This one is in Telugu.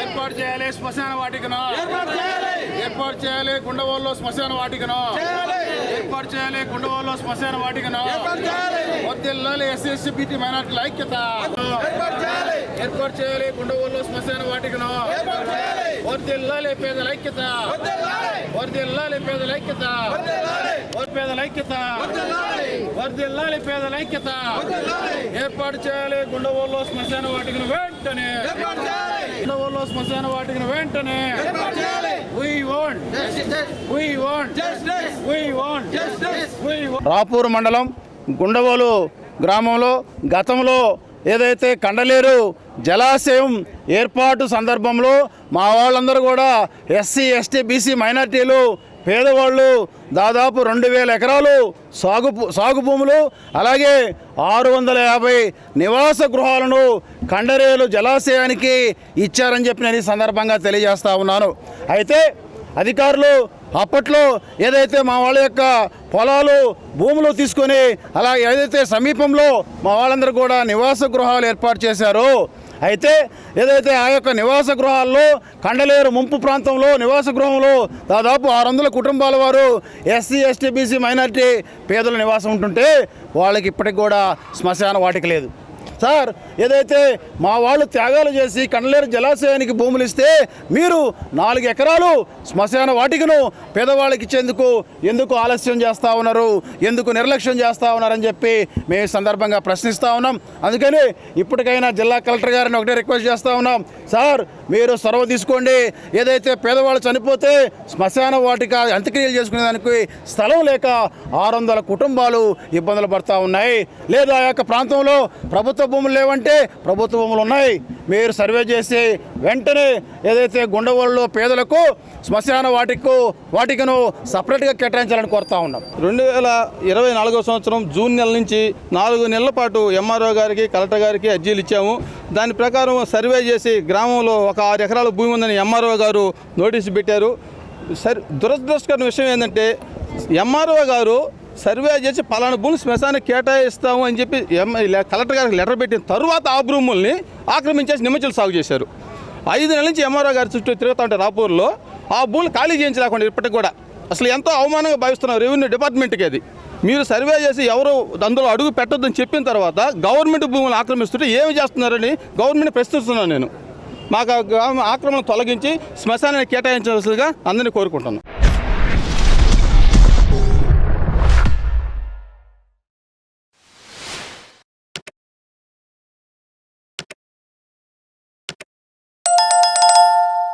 ఏర్పాటు చేయాలి. శ్మశాన వాటికను. ఏర్పాటు చేయాలి. గుండవోల్లో శ్మశాన వాటికను. ఏర్పాటు చేయాలి గుండవోల్లో శ్మశాన వాటికను. వద్దిల్లాలి ఎస్సీ ఎస్సీ బీటీ మైనార్టీల ఐక్యత. ఏర్పాటు చేయాలి. గుండవోల్లో శ్మశాన వాటికను. వద్దిల్లాలి పేదల ఐక్యత. వద్దిల్లాలి. పేదల ఐక్యత. పేదల ఐక్యత. వర్దిల్లాలి పేదల ఐక్యత. ఏర్పాటు చేయాలి గుండవోల్లో శ్మశాన వాటికను వెంటనే. గుండవోల్లో శ్మశాన వాటికను వెంటనే. రాపూర్ మండలం గుండవోలు గ్రామంలో గతంలో ఏదైతే కండలేరు జలాశయం ఏర్పాటు సందర్భంలో మా వాళ్ళందరూ కూడా ఎస్సీ ఎస్టీ బీసీ మైనార్టీలు పేదవాళ్ళు దాదాపు రెండు వేల ఎకరాలు సాగు సాగు భూములు అలాగే ఆరు వందల యాభై నివాస గృహాలను కండరేలు జలాశయానికి ఇచ్చారని చెప్పి నేను ఈ సందర్భంగా తెలియజేస్తా ఉన్నాను. అయితే అధికారులు అప్పట్లో ఏదైతే మా వాళ్ళ యొక్క పొలాలు భూములు తీసుకొని అలా ఏదైతే సమీపంలో మా వాళ్ళందరూ కూడా నివాస గృహాలు ఏర్పాటు చేశారో అయితే ఏదైతే ఆ యొక్క నివాస గృహాల్లో కండలేరు ముంపు ప్రాంతంలో నివాస గృహంలో దాదాపు ఆరు వందల కుటుంబాల వారు ఎస్సీ ఎస్టీ బీసీ మైనారిటీ పేదల నివాసం ఉంటుంటే వాళ్ళకి ఇప్పటికి కూడా శ్మశాన వాటిక లేదు. సార్ ఏదైతే మా వాళ్ళు త్యాగాలు చేసి కండలేరు జలాశయానికి భూములు ఇస్తే మీరు నాలుగు ఎకరాలు శ్మశాన వాటికను పేదవాళ్ళకి ఇచ్చేందుకు ఎందుకు ఆలస్యం చేస్తూ ఉన్నారు ఎందుకు నిర్లక్ష్యం చేస్తూ ఉన్నారని చెప్పి మేము సందర్భంగా ప్రశ్నిస్తూ ఉన్నాం. అందుకని ఇప్పటికైనా జిల్లా కలెక్టర్ గారిని ఒకటే రిక్వెస్ట్ చేస్తూ ఉన్నాం. సార్ మీరు చొరవ తీసుకోండి. ఏదైతే పేదవాళ్ళు చనిపోతే శ్మశాన వాటిక అంత్యక్రియలు చేసుకునే దానికి స్థలం లేక ఆరు వందల కుటుంబాలు ఇబ్బందులు పడతా ఉన్నాయి. లేదా ఆ యొక్క ప్రాంతంలో ప్రభుత్వ భూములు లేవంటే ప్రభుత్వ భూములు ఉన్నాయి. మీరు సర్వే చేసి వెంటనే ఏదైతే గుండెవాళ్ళలో పేదలకు శ్మశాన వాటికు వాటికను సపరేట్గా కేటాయించాలని కోరుతా ఉన్నాం. రెండు వేల ఇరవై నాలుగో సంవత్సరం జూన్ నెల నుంచి నాలుగు నెలల పాటు ఎంఆర్ఓ గారికి కలెక్టర్ గారికి అర్జీలు ఇచ్చాము. దాని ప్రకారం సర్వే చేసి గ్రామంలో ఒక ఆరు ఎకరాల భూమి ఉందని ఎంఆర్ఓ గారు నోటీసు పెట్టారు. సరి దురదృష్టకరమైన విషయం ఏంటంటే ఎంఆర్ఓ గారు సర్వే చేసి పలానా భూమి శ్మశానికి కేటాయిస్తాము అని చెప్పి ఎంఐ కలెక్టర్ గారికి లెటర్ పెట్టిన తర్వాత ఆ భూముల్ని ఆక్రమించేసి నిమ్మచలు సాగు చేశారు. ఐదు నెలల నుంచి ఎంఆర్ఓ గారి చుట్టూ తిరుగుతూ ఉంటే రాపూర్లో ఆ భూములు ఖాళీ చేయించలేకుండా ఇప్పటికి కూడా. అసలు ఎంతో అవమానంగా భావిస్తున్నారు రెవెన్యూ డిపార్ట్మెంట్కి అది. మీరు సర్వే చేసి ఎవరు అందులో అడుగు పెట్టొద్దని చెప్పిన తర్వాత గవర్నమెంట్ భూములు ఆక్రమిస్తుంటే ఏమి చేస్తున్నారని గవర్నమెంట్ ప్రశ్నిస్తున్నాను నేను. మాకు ఆ ఆక్రమణ తొలగించి శ్మశానాన్ని కేటాయించవలసిందిగా అందరినీ కోరుకుంటున్నాను.